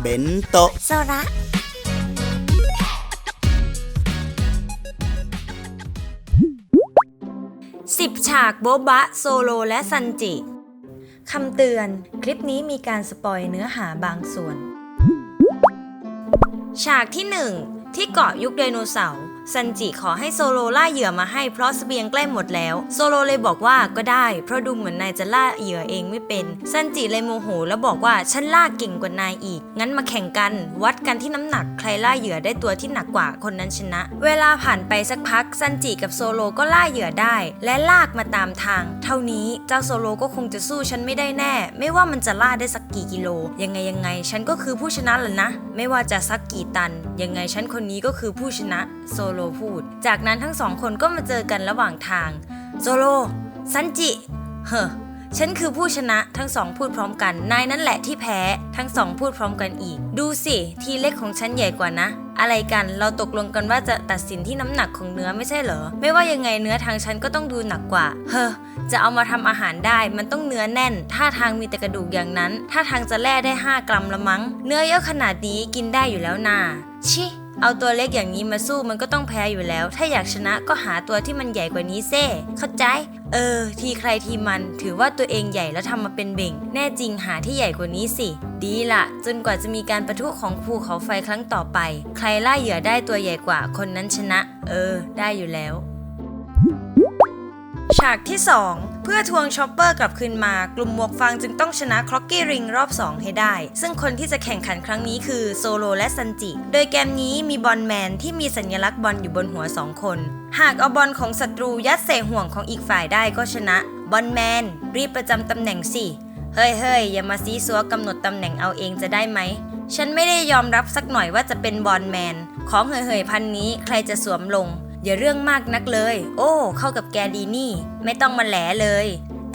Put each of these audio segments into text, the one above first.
เบนโตะโซระสิบฉากโบบะ โซโลและซันจิคำเตือน คลิปนี้มีการสปอยเนื้อหาบางส่วน ฉากที่หนึ่งที่เกาะยุคไดโนเสาร์ ซันจิขอให้โซโลล่าเหยื่อมาให้เพราะเสบียงใกล้หมดแล้ว โซโลเลยบอกว่าก็ได้ เพราะดูเหมือนนายจะล่าเหยื่อเองไม่เป็น ซันจิเลยโมโห แล้วบอกว่าฉันล่าเก่งกว่านายอีก งั้นมาแข่งกัน วัดกันที่น้ำหนักใครล่าเหยื่อได้ตัวที่หนักกว่าคนนั้นชนะ เวลาผ่านไปสักพักซันจิกับโซโลก็ล่าเหยื่อได้ และลากมาตามทาง เท่านี้เจ้าโซโลก็คงจะสู้ฉันไม่ได้แน่ ไม่ว่ามันจะล่าได้สักกี่กิโล ยังไงยังไง ฉันก็คือผู้ชนะแหละนะ ไม่ว่าจะสักกี่ตัน ยังไงฉันคนนี้ก็คือผู้ชนะโซโลพูด จากนั้นทั้งสองคนก็มาเจอกันระหว่างทาง โซโล ซันจิ เฮ้อฉันคือผู้ชนะทั้งสองพูดพร้อมกัน นายนั่นแหละที่แพ้ ทั้งสองพูดพร้อมกันอีก ดูสิ ทีเล็กของฉันใหญ่กว่านะ อะไรกันเราตกลงกันว่าจะตัดสินที่น้ำหนักของเนื้อไม่ใช่เหรอ ไม่ว่ายังไงเนื้อทางฉันก็ต้องดูหนักกว่า เฮ้อจะเอามาทำอาหารได้มันต้องเนื้อแน่นท่าทางมีแต่กระดูกอย่างนั้นท่าทางจะแล่ได้ 5 กรัมละมั้ง เนื้อเยอะขนาดนี้กินได้อยู่แล้วนาชิ เอาตัวเล็กอย่างนี้มาสู้มันก็ต้องแพ้อยู่แล้ว ถ้าอยากชนะก็หาตัวที่มันใหญ่กว่านี้เซ่เข้าใจ เออ ทีใครทีมันถือว่าตัวเองใหญ่แล้วทำมาเป็นเบ่ง แน่จริงหาที่ใหญ่กว่านี้สิ ดีละจนกว่าจะมีการประทุของภูเขาไฟครั้งต่อไป ใครล่าเหยื่อได้ตัวใหญ่กว่าคนนั้นชนะ เออ ได้อยู่แล้ว ฉากที่2 เพื่อทวงชอปเปอร์กลับคืนมา กลุ่มหมวกฟางจึงต้องชนะคล็อกกี้ริงรอบ 2 ให้ได้ ซึ่งคนที่จะแข่งขันครั้งนี้คือโซโลและซันจิ โดยเกมนี้มีบอลแมนที่มีสัญลักษณ์บอลอยู่บนหัว 2 คน หากเอาบอลของศัตรูยัดใส่ห่วงของอีกฝ่ายได้ก็ชนะ บอลแมน รีบประจำตำแหน่งสิ เฮ้ยเฮ้ยอย่ามาซีซัวกำหนดตำแหน่งเอาเองจะได้ไหม ฉันไม่ได้ยอมรับสักหน่อยว่าจะเป็นบอลแมน ของเฮยๆพันนี้ใครจะสวมลง อย่าเรื่องมากนักเลย โอ้ เข้ากับแกดีนี่ ไม่ต้องมาแหลเลย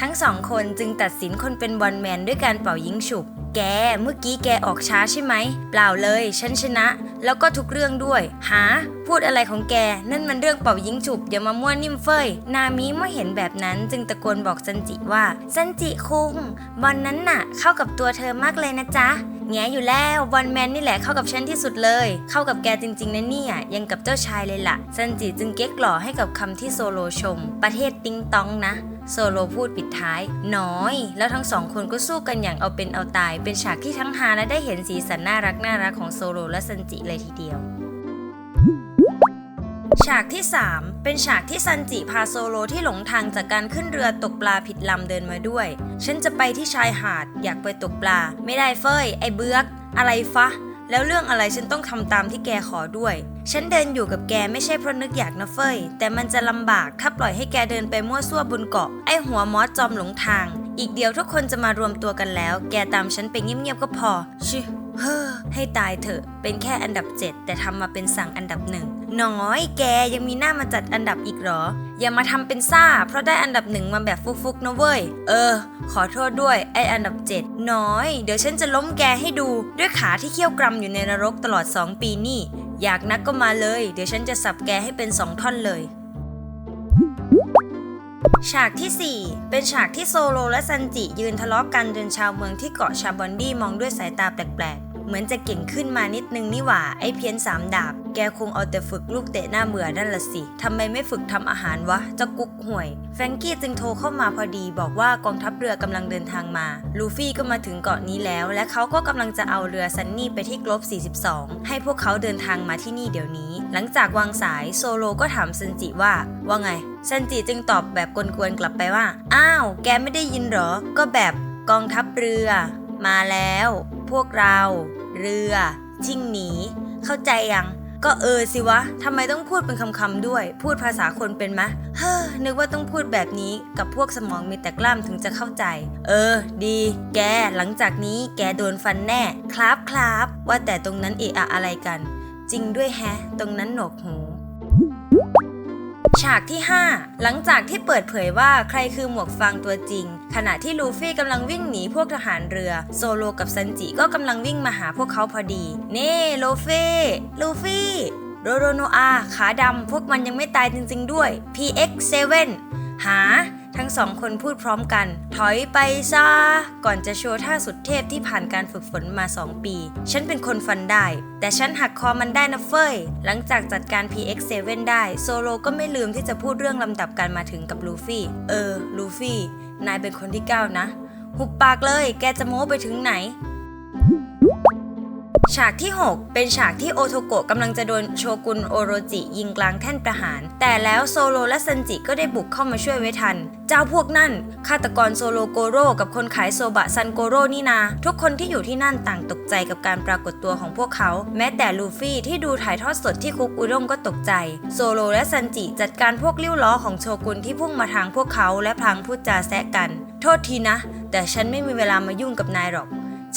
ทั้งสองคนจึงตัดสินคนเป็นบอลแมนด้วยการเป่ายิงฉุบ แก เมื่อกี้แกออกช้าใช่ไหม เปล่าเลย ฉันชนะ แล้วก็ทุกเรื่องด้วย หา พูดอะไรของแก นั่นมันเรื่องเป่ายิงฉุบ อย่ามามั่วนิ่มเฟย นามิเมื่อเห็นแบบนั้นจึงตะโกนบอกซันจิว่า ซันจิคุง บอลนั้นน่ะ เข้ากับตัวเธอมากเลยนะจ๊ะ แงอยู่แล้ววอนแมนนี่แหละเข้ากับฉันที่สุดเลย เข้ากับแกจริงๆนะเนี่ยยังกับเจ้าชายเลยล่ะซันจิจึงเก๊กหล่อให้กับคำที่โซโลชม ประเทศติงตองนะโซโลพูดปิดท้าย น้อย แล้วทั้งสองคนก็สู้กันอย่างเอาเป็นเอาตาย เป็นฉากที่ทั้งฮาและได้เห็นสีสันน่ารักน่ารักของโซโลและซันจิเลยทีเดียว ฉากที่ 3 เป็นฉากที่ซันจิพาโซโลที่หลงทางจากการขึ้นเรือตกปลาผิดลำเดินมาด้วย ฉันจะไปที่ชายหาดอยากไปตกปลา ไม่ได้เฟยไอ้เบือกอะไรฟะ แล้วเรื่องอะไรฉันต้องทำตามที่แกขอด้วย ฉันเดินอยู่กับแกไม่ใช่เพราะนึกอยากนะเฟยแต่มันจะลำบากถ้าปล่อยให้แกเดินไปมั่วซั่วบนเกาะไอ้หัวมอสจอมหลงทาง อีกเดียวทุกคนจะมารวมตัวกันแล้ว แกตามฉันไปเงียบๆก็พอ ชิเฮ้อให้ตายเถอะ เป็นแค่อันดับ 7 แต่ทำมาเป็นสั่งอันดับหนึ่งน้อยแกยังมีหน้ามาจัดอันดับอีกหรอ อย่ามาทำเป็นซ่า เพราะได้อันดับหนึ่งมาแบบฟุกๆนะเว้ย เออ ขอโทษด้วยไออันดับ 7 น้อย เดี๋ยวฉันจะล้มแกให้ดู ด้วยขาที่เขี้ยวกรำอยู่ในนรกตลอด 2 ปีนี่ อยากนักก็มาเลย เดี๋ยวฉันจะสับแกให้เป็น 2 ท่อนเลย ฉากทีสี่ 4 เป็นฉากที่โซโลและซันจิยืนทะเลาะกันจนชาวเมืองที่เกาะชาบอนดี้มองด้วยสายตาแปลกๆ เหมือนจะเก่งขึ้นมานิดนึงนี่หว่า ไอ้เพี้ยนสามดาบ แกคงเอาแต่ฝึกลูกเตะหน้าเบื่อนั่นละสิ ทำไมไม่ฝึกทำอาหารวะเจะกุ๊กห่วย แฟรงกี้จึงโทรเข้ามาพอดี บอกว่ากองทัพเรือกำลังเดินทางมา ลูฟี่ก็มาถึงเกาะนี้แล้ว และเขาก็กำลังจะเอาเรือซันนี่ไปที่กลบ 42 ให้พวกเขาเดินทางมาที่นี่เดี๋ยวนี้ หลังจากวางสายโซโลก็ถามซันจิว่า ว่าไง ซันจิจึงตอบแบบกวนๆกลับไปว่า อ้าว แกไม่ได้ยินหรอ ก็แบบกองทัพเรือ มาแล้ว พวกเรา เรือ ชิ่งหนี เข้าใจยัง ก็เออสิวะทำไมต้องพูดเป็นคำๆด้วย พูดภาษาคนเป็นมะ เฮ้อ นึกว่าต้องพูดแบบนี้กับพวกสมองมีแต่กล้ามถึงจะเข้าใจ เออ ดี แก หลังจากนี้แกโดนฟันแน่ ครับครับว่าแต่ตรงนั้นเอะอะอะไรกัน จริงด้วยแฮะ ตรงนั้นหนวกหูฉากที่ 5 หลังจากที่เปิดเผยว่าใครคือหมวกฟางตัวจริง ขณะที่ลูฟี่กำลังวิ่งหนีพวกทหารเรือ โซโลกับซันจิก็กำลังวิ่งมาหาพวกเขาพอดี เน่ลูฟี่ลูฟี่โรโรโนอาขาดำพวกมันยังไม่ตายจริง ๆ ด้วย PX7 หา ทั้งสองคนพูดพร้อมกัน ถอยไปซะก่อนจะโชว์ท่าสุดเทพที่ผ่านการฝึกฝนมา 2 ปี ฉันเป็นคนฟันได้ แต่ฉันหักคอมันได้นะเฟยหลังจากจัดการ PX7 ได้ โซโลก็ไม่ลืมที่จะพูดเรื่องลำดับการมาถึงกับลูฟี่ เออ ลูฟี่ นายเป็นคนที่เก้านะ หุบปากเลย แกจะโม้ไปถึงไหน ฉากที่ 6 เป็นฉากที่โอโทโกะกำลังจะโดนโชกุนโอโรจิยิงกลางแท่นประหาร แต่แล้วโซโลและซันจิก็ได้บุกเข้ามาช่วยไว้ทัน เจ้าพวกนั่นฆาตกรโซโลโกโร่กับคนขายโซบะซันโกโร่นี่นา ทุกคนที่อยู่ที่นั่นต่างตกใจกับการปรากฏตัวของพวกเขา แม้แต่ลูฟี่ที่ดูถ่ายทอดสดที่คุกอุด้งก็ตกใจ โซโลและซันจิจัดการพวกลิ้วล้อของโชกุนที่พุ่งมาทางพวกเขาและพลางพูดจาแซะกัน โทษทีนะ แต่ฉันไม่มีเวลามายุ่งกับนายหรอก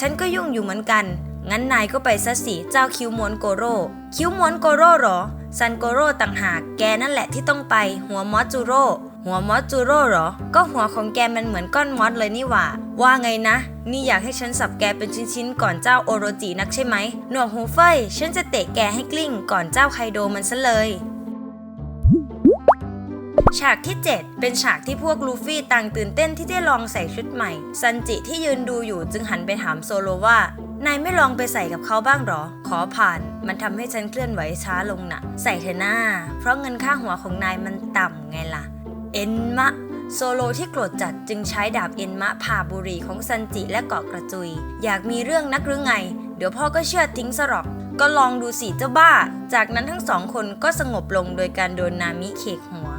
ฉันก็ยุ่งอยู่เหมือนกัน งั้นนายก็ไปซะสิ เจ้าคิ้วม้วนโกโร่ คิ้วม้วนโกโร่เหรอ ซันโกโร่ต่างหาก แกนั่นแหละที่ต้องไป หัวมอสจูโร่ หัวมอสจูโร่เหรอ ก็หัวของแกมันเหมือนก้อนมอสเลยนี่หว่า ว่าไงนะ นี่อยากให้ฉันสับแกเป็นชิ้นๆ ก่อนเจ้าโอโรจินักใช่ไหม หนวกหูเฟยฉันจะเตะแกให้กลิ้ง ก่อนเจ้าไคโดมันซะเลยฉากที่ 7 เป็นฉากที่พวกลูฟี่ต่างตื่นเต้นที่ได้ลองใส่ชุดใหม่ ซันจิที่ยืนดูอยู่จึงหันไปถามโซโลว่า นายไม่ลองไปใส่กับเขาบ้างหรอ ขอผ่าน มันทำให้ฉันเคลื่อนไหวช้าลงนะ่ะ ใส่เถอหน้า เพราะเงินค่าหัวของนายมันต่ำไงล่ะ เอ็นมะโซโลที่โกรธจัดจึงใช้ดาบเอ็นมะผ่าบุรีของซันจิและเกาะกระจุย อยากมีเรื่องนักหรือไง เดี๋ยวพ่อก็เชื่อทิ้งซะหรอก ก็ลองดูสิเจ้าบ้า จากนั้นทั้งสองคนก็สงบลงโดยการโดนนามิเคกหัว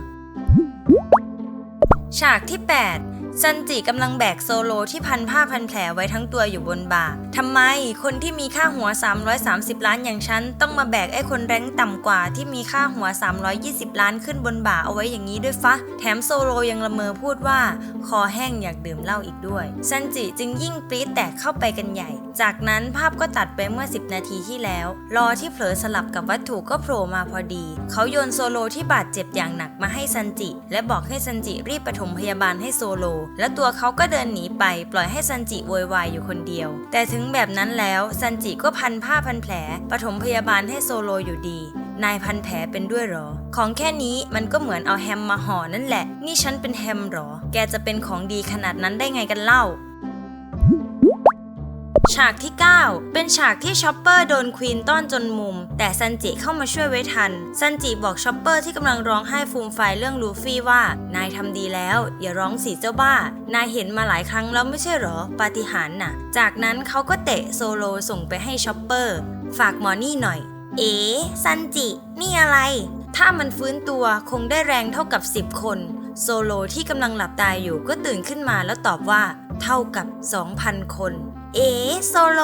ฉากที่ 8 ซันจิกำลังแบกโซโลที่พันผ้าพันแผลไว้ทั้งตัวอยู่บนบ่าทำไมคนที่มีค่าหัว 330 ล้านอย่างฉัน ต้องมาแบกไอ้คนแรงต่ำกว่าที่มีค่าหัว 320 ล้านขึ้นบนบ่าเอาไว้อย่างนี้ด้วยฟะ แถมโซโลยังละเมอพูดว่า คอแห้งอยากดื่มเหล้าอีกด้วย ซันจิจึงยิ่งปรี๊ดแตกเข้าไปกันใหญ่ จากนั้นภาพก็ตัดไปเมื่อ 10 นาทีที่แล้วรอที่เผลอสลับกับวัตถุก็โผล่มาพอดี เขาโยนโซโลที่บาดเจ็บอย่างหนักมาให้ซันจิ และบอกให้ซันจิรีบปฐมพยาบาลให้โซโลและตัวเขาก็เดินหนีไปปล่อยให้ซันจิโวยวายอยู่คนเดียว แต่ถึงแบบนั้นแล้วซันจิก็พันผ้าพันแผลปฐมพยาบาลให้โซโลอยู่ดี นายพันแผลเป็นด้วยหรอ ของแค่นี้มันก็เหมือนเอาแฮมมาห่อนั่นแหละ นี่ฉันเป็นแฮมหรอ แกจะเป็นของดีขนาดนั้นได้ไงกันเล่า ฉากที่ 9 เป็นฉากที่ชอปเปอร์โดนควีนต้อนจนมุม แต่ซันจิเข้ามาช่วยไว้ทัน ซันจิบอกชอปเปอร์ที่กำลังร้องไห้ฟูมไฟเรื่องลูฟี่ว่า นายทำดีแล้ว อย่าร้องสิเจ้าบ้า นายเห็นมาหลายครั้งแล้วไม่ใช่หรอ ปาฏิหาริย์น่ะ จากนั้นเขาก็เตะโซโลส่งไปให้ชอปเปอร์ ฝากหมอนี่หน่อย เอ๋ซันจิ นี่อะไร ถ้ามันฟื้นตัวคงได้แรงเท่ากับ 10 คน โซโลที่กำลังหลับตายอยู่ก็ตื่นขึ้นมาแล้วตอบว่า เท่ากับ 2,000 คน เอ๋โซโล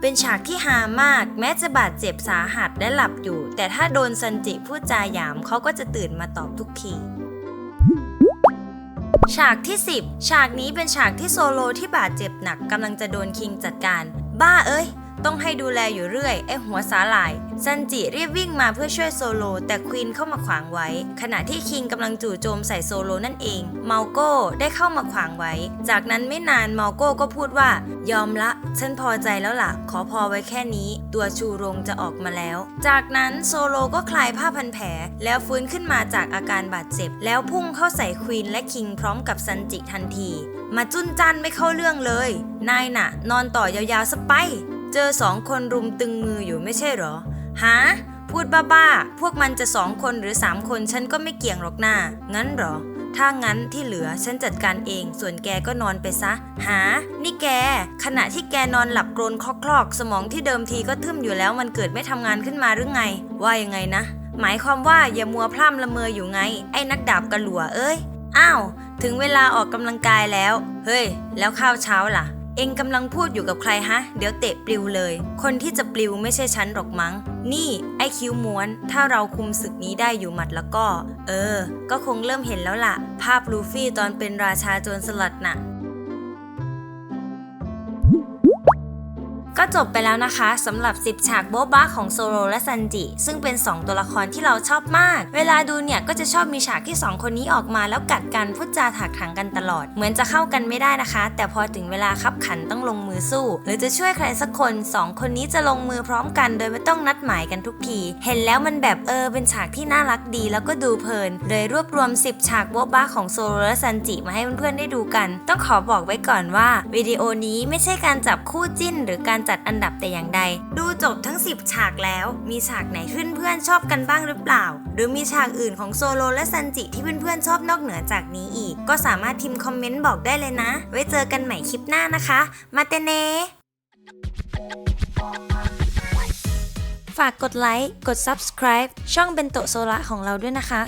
เป็นฉากที่หามาก แม้จะบาดเจ็บสาหัสและหลับอยู่ แต่ถ้าโดนซันจิพูดจาหยามเขาก็จะตื่นมาตอบทุกทีฉากที่ 10 ฉากนี้เป็นฉากที่โซโลที่บาดเจ็บหนักกำลังจะโดนคิงจัดการ บ้าเอ้ย ต้องให้ดูแลอยู่เรื่อยไอหัวสาหร่าย ซันจิรีบวิ่งมาเพื่อช่วยโซโล แต่ควีนเข้ามาขวางไว้ ขณะที่คิงกำลังจู่โจมใส่โซโลนั่นเอง เมาโก้ได้เข้ามาขวางไว้ จากนั้นไม่นานเมาโก้ก็พูดว่า ยอมละ ฉันพอใจแล้วล่ะ ขอพอไว้แค่นี้ ตัวชูรงจะออกมาแล้ว จากนั้นโซโลก็คลายผ้าพันแผล แล้วฟื้นขึ้นมาจากอาการบาดเจ็บ แล้วพุ่งเข้าใส่ควีนและคิงพร้อมกับซันจิทันที มาจุนจันไม่เข้าเรื่องเลย นายน่ะ นอนต่อยาวๆสไป เจอสองคนรุมตึงมืออยู่ไม่ใช่หรอฮะพูดบ้าๆ พวกมันจะสองคนหรือสามคนฉันก็ไม่เกี่ยงหรอกหน้า งั้นหรอ ถ้างั้นที่เหลือฉันจัดการเอง ส่วนแกก็นอนไปซะ หา นี่แก ขณะที่แกนอนหลับกรนคลอกๆ สมองที่เดิมทีก็ทึมอยู่แล้วมันเกิดไม่ทำงานขึ้นมาหรือไง ว่ายังไงนะ หมายความว่าอย่ามัวพร่ำละเมออยู่ไง ไอ้นักดาบกระหลัวเอ้ย อ้าว ถึงเวลาออกกำลังกายแล้ว เฮ้ย แล้วข้าวเช้าล่ะ เองกำลังพูดอยู่กับใครฮะ เดี๋ยวเตะปลิวเลย คนที่จะปลิวไม่ใช่ฉันหรอกมั้ง นี่ไอคิ้วม้วน ถ้าเราคุมศึกนี้ได้อยู่หมัดแล้วก็ เออ ก็คงเริ่มเห็นแล้วล่ะ ภาพลูฟี่ตอนเป็นราชาโจรสลัดน่ะ ก็จบไปแล้วนะคะสำหรับ 10 ฉากโบ๊ะบ้าของโซโลและซันจิ ซึ่งเป็น 2 ตัวละครที่เราชอบมาก เวลาดูเนี่ยก็จะชอบมีฉากที่ 2 คนนี้ออกมาแล้วกัดกันพูดจาถากถังกันตลอด เหมือนจะเข้ากันไม่ได้นะคะ แต่พอถึงเวลาคับขันต้องลงมือสู้ หรือจะช่วยใครสักคน 2 คนนี้จะลงมือพร้อมกันโดยไม่ต้องนัดหมายกันทุกที เห็นแล้วมันแบบเออเป็นฉากที่น่ารักดีแล้วก็ดูเพลินเลยรวบรวม 10 ฉากโบ๊ะบ้าของโซโลและซันจิมาให้เพื่อนๆได้ดูกัน ต้องขอบอกไว้ก่อนว่าวิดีโอนี้ไม่ใช่การจับคู่จิ้น หรือการจัดอันดับแต่อย่างใด ดูจบทั้ง 10 ฉากแล้ว มีฉากไหนเพื่อนๆชอบกันบ้างหรือเปล่า หรือมีฉากอื่นของโซโลและซันจิที่เพื่อนๆชอบนอกเหนือจากนี้อีก ก็สามารถพิมพ์คอมเมนต์บอกได้เลยนะ ไว้เจอกันใหม่คลิปหน้านะคะ มาเตเนฝากกดไลค์ กด subscribe ช่องเบนโตโซละของเราด้วยนะคะ